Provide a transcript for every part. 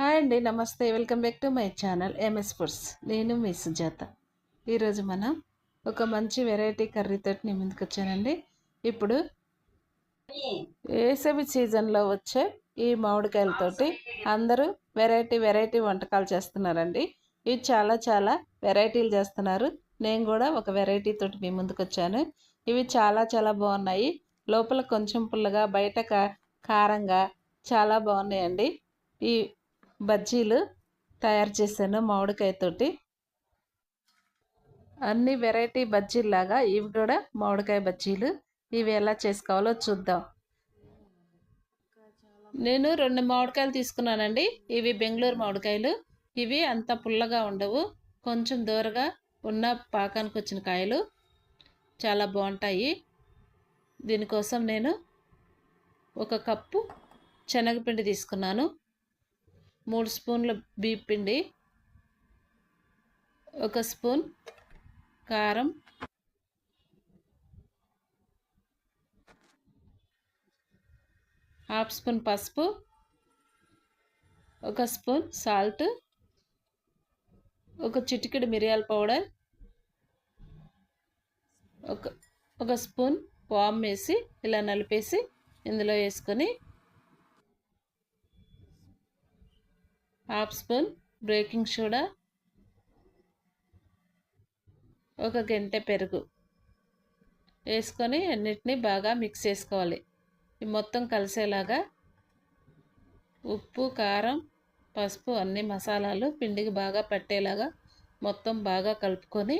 Hi అండి నమస్తే. Welcome back to my channel MS foods నేను మీ సుజాత. ఈరోజు మనం ఒక మంచి వెరైటీ కర్రీతో నేను ముందుకు వచ్చానండి ఇప్పుడు వేసవి సీజన్లో వచ్చే ఈ మామిడికాయలతోటి అందరూ వెరైటీ వెరైటీ వంటకాలు చేస్తున్నారండి. ఇవి చాలా చాలా వెరైటీలు చేస్తున్నారు. నేను కూడా ఒక వెరైటీ తోటి మీ ముందుకు వచ్చాను ఇవి చాలా చాలా బాగున్నాయి. లోపల కొంచెం పుల్లగా బయట కారంగా చాలా బాగున్నాయండి. ఈ బజ్జీలు తయారు చేశాను మామిడికాయతోటి. అన్ని వెరైటీ బజ్జీల్లాగా ఇవి కూడా మామిడికాయ బజ్జీలు. ఇవి ఎలా చేసుకోవాలో చూద్దాం. నేను రెండు మామిడికాయలు తీసుకున్నానండి. ఇవి బెంగళూరు మామిడికాయలు. ఇవి అంత పుల్లగా ఉండవు. కొంచెం దూరగా ఉన్న పాకానికి వచ్చిన కాయలు. చాలా బాగుంటాయి. దీనికోసం నేను ఒక కప్పు శనగపిండి తీసుకున్నాను. మూడు స్పూన్ల బియ్య పిండి ఒక స్పూన్ కారం హాఫ్ స్పూన్ పసుపు ఒక స్పూన్ సాల్ట్ ఒక చిటికెడు మిరియాల పౌడర్ ఒక ఒక స్పూన్ వామ్ వేసి ఇలా నలిపేసి ఇందులో వేసుకొని హాఫ్ స్పూన్ బేకింగ్ సోడా ఒక గంట పెరుగు వేసుకొని అన్నిటినీ బాగా మిక్స్ చేసుకోవాలి. మొత్తం కలిసేలాగా ఉప్పు కారం పసుపు అన్ని మసాలాలు పిండికి బాగా పట్టేలాగా మొత్తం బాగా కలుపుకొని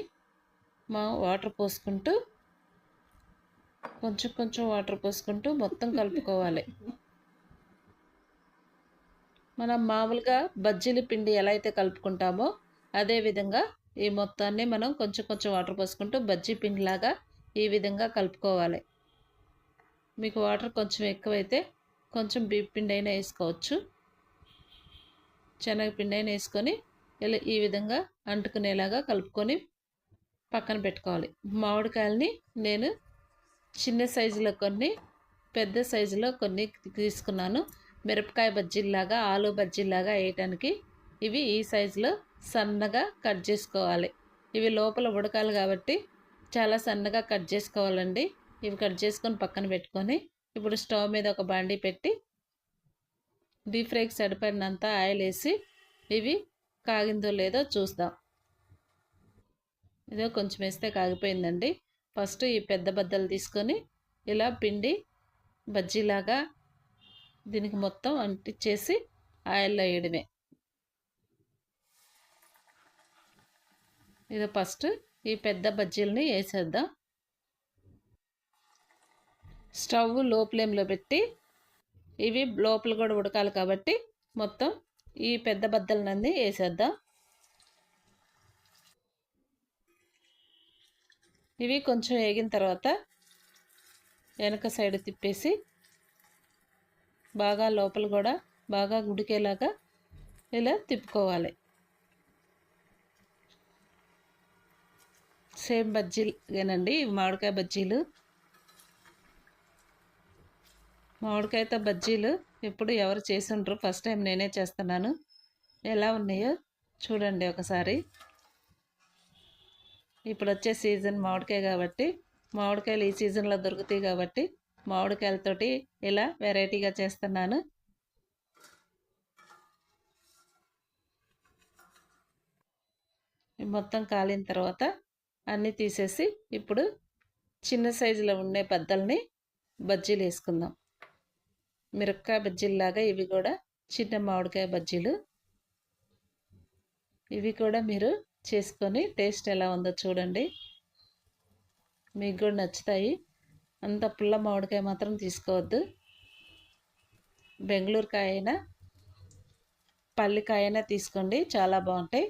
మా వాటర్ పోసుకుంటూ కొంచెం కొంచెం వాటర్ పోసుకుంటూ మొత్తం కలుపుకోవాలి. మనం మామూలుగా బజ్జీల పిండి ఎలా అయితే కలుపుకుంటామో అదేవిధంగా ఈ మొత్తాన్ని మనం కొంచెం కొంచెం వాటర్ పోసుకుంటూ బజ్జీ పిండిలాగా ఈ విధంగా కలుపుకోవాలి. మీకు వాటర్ కొంచెం ఎక్కువైతే కొంచెం బీప్ పిండి అయినా వేసుకోవచ్చు. శనగపిండి అయినా వేసుకొని ఇలా ఈ విధంగా అంటుకునేలాగా కలుపుకొని పక్కన పెట్టుకోవాలి. మామిడికాయలని నేను చిన్న సైజులో కొన్ని పెద్ద సైజులో కొన్ని తీసుకున్నాను. మిరపకాయ బజ్జీల్లాగా ఆలు బజ్జీల్లాగా వేయటానికి ఇవి ఈ సైజులో సన్నగా కట్ చేసుకోవాలి. ఇవి లోపల ఉడకాలి కాబట్టి చాలా సన్నగా కట్ చేసుకోవాలండి. ఇవి కట్ చేసుకొని పక్కన పెట్టుకొని ఇప్పుడు స్టవ్ మీద ఒక బాండీ పెట్టి డీప్ ఫ్రైకి సరిపడినంత ఆయిల్ వేసి ఇవి కాగిందో లేదో చూద్దాం. ఇదో కొంచెం వేస్తే కాగిపోయిందండి. ఫస్ట్ ఈ పెద్ద బద్దలు తీసుకొని ఇలా పిండి బజ్జీలాగా దీనికి మొత్తం అంటించేసి ఆయిల్లో వేయడమే. ఇది ఫస్ట్ ఈ పెద్ద బజ్జీలని వేసేద్దాం. స్టవ్లో ఫ్లేమ్లో పెట్టి ఇవి లోపల కూడా ఉడకాలి కాబట్టి మొత్తం ఈ పెద్ద బద్దలన్నీ వేసేద్దాం. ఇవి కొంచెం వేగిన తర్వాత వెనక సైడ్ తిప్పేసి బాగా లోపల కూడా బాగా గుడికేలాగా ఇలా తిప్పుకోవాలి. సేమ్ బజ్జీలుగానండి మామిడికాయ బజ్జీలు. మామిడికాయతో బజ్జీలు ఎప్పుడు ఎవరు చేసి ఉండరు ఫస్ట్ టైం నేనే చేస్తున్నాను. ఎలా ఉన్నాయో చూడండి ఒకసారి. ఇప్పుడు వచ్చే సీజన్ మామిడికాయ కాబట్టి మామిడికాయలు ఈ సీజన్లో దొరుకుతాయి కాబట్టి మామిడికాయలతోటి ఇలా వెరైటీగా చేస్తున్నాను. మొత్తం కాలిన తర్వాత అన్నీ తీసేసి ఇప్పుడు చిన్న సైజులో ఉండే బద్దల్ని బజ్జీలు వేసుకుందాం. మిరపకాయ బజ్జీల్లాగా ఇవి కూడా చిన్న మామిడికాయ బజ్జీలు. ఇవి కూడా మీరు చేసుకొని టేస్ట్ ఎలా ఉందో చూడండి. మీకు కూడా నచ్చుతాయి. అంత పుల్ల మామిడికాయ మాత్రం తీసుకోవద్దు. బెంగళూరు కాయ అయినా పల్లికాయ అయినా తీసుకోండి చాలా బాగుంటాయి.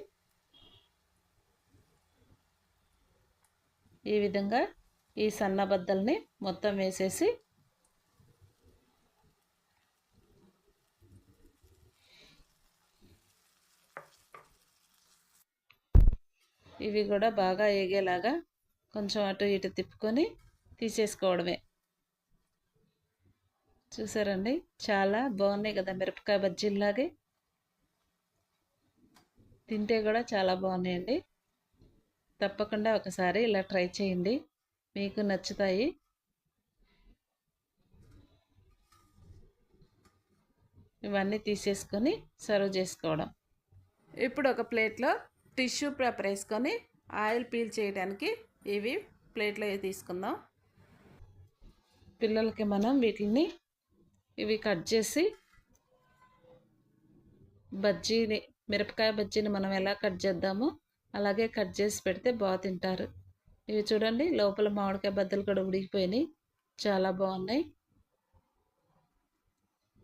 ఈ విధంగా ఈ సన్నబద్దల్ని మొత్తం వేసేసి ఇవి కూడా బాగా ఏగేలాగా కొంచెం అటు ఇటు తిప్పుకొని తీసేసుకోవడమే. చూసారండి? చాలా బాగున్నాయి కదా మిరపకాయ బజ్జీల్లాగే. తింటే కూడా చాలా బాగున్నాయండి. తప్పకుండా ఒకసారి ఇలా ట్రై చేయండి. మీకు నచ్చుతాయి. ఇవన్నీ తీసేసుకొని సర్వ్ చేసుకోవడం. ఇప్పుడు ఒక ప్లేట్లో టిష్యూ పేపర్ వేసుకొని ఆయిల్ పీల్ చేయడానికి ఇవి ప్లేట్లో తీసుకుందాం. పిల్లలకి మనం వీటిని ఇవి కట్ చేసి బజ్జీని మిరపకాయ బజ్జీని మనం ఎలా కట్ చేద్దామో అలాగే కట్ చేసి పెడితే బాగా తింటారు. ఇవి చూడండి లోపల మామిడికాయ బద్దలు కూడా ఉడికిపోయినాయి. చాలా బాగున్నాయి.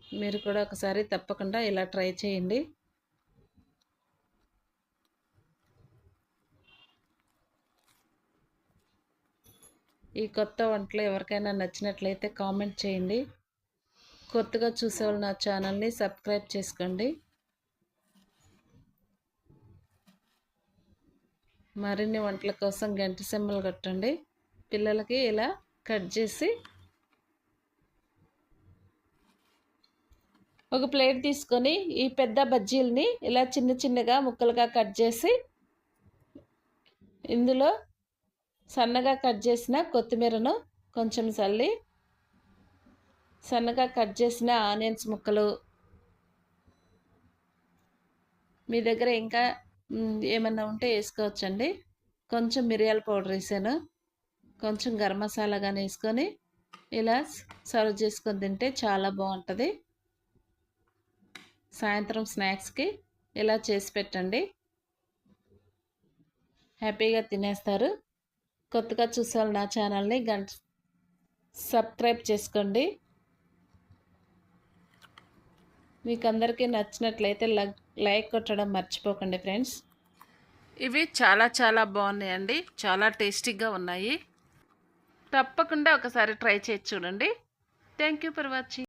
మీరు కూడా ఒకసారి తప్పకుండా ఇలా ట్రై చేయండి. ఈ కొత్త వంటలు ఎవరికైనా నచ్చినట్లయితే కామెంట్ చేయండి. కొత్తగా చూసేవాళ్ళు నా ఛానల్ని సబ్స్క్రైబ్ చేసుకోండి. మరిన్ని వంటల కోసం గంట సెమ్మలు కట్టండి. పిల్లలకి ఇలా కట్ చేసి ఒక ప్లేట్ తీసుకొని ఈ పెద్ద బజ్జీలని ఇలా చిన్న చిన్నగా ముక్కలుగా కట్ చేసి ఇందులో సన్నగా కట్ చేసిన కొత్తిమీరను కొంచెం చల్లి సన్నగా కట్ చేసిన ఆనియన్స్ ముక్కలు. మీ దగ్గర ఇంకా ఏమన్నా ఉంటే వేసుకోవచ్చండి. కొంచెం మిరియాల పౌడర్ వేసాను. కొంచెం గరం మసాలా కానీ వేసుకొని ఇలా సర్వ్ చేసుకొని తింటే చాలా బాగుంటుంది. సాయంత్రం స్నాక్స్కి ఇలా చేసి పెట్టండి. హ్యాపీగా తినేస్తారు. కొత్తగా చూసారు నా ఛానల్ని గంట సబ్స్క్రైబ్ చేసుకోండి. మీకు అందరికీ నచ్చినట్లయితే లైక్ కొట్టడం మర్చిపోకండి ఫ్రెండ్స్. ఇవి చాలా చాలా బాగున్నాయండి. చాలా టేస్టీగా ఉన్నాయి. తప్పకుండా ఒకసారి ట్రై చేసి చూడండి. Thank you for watching.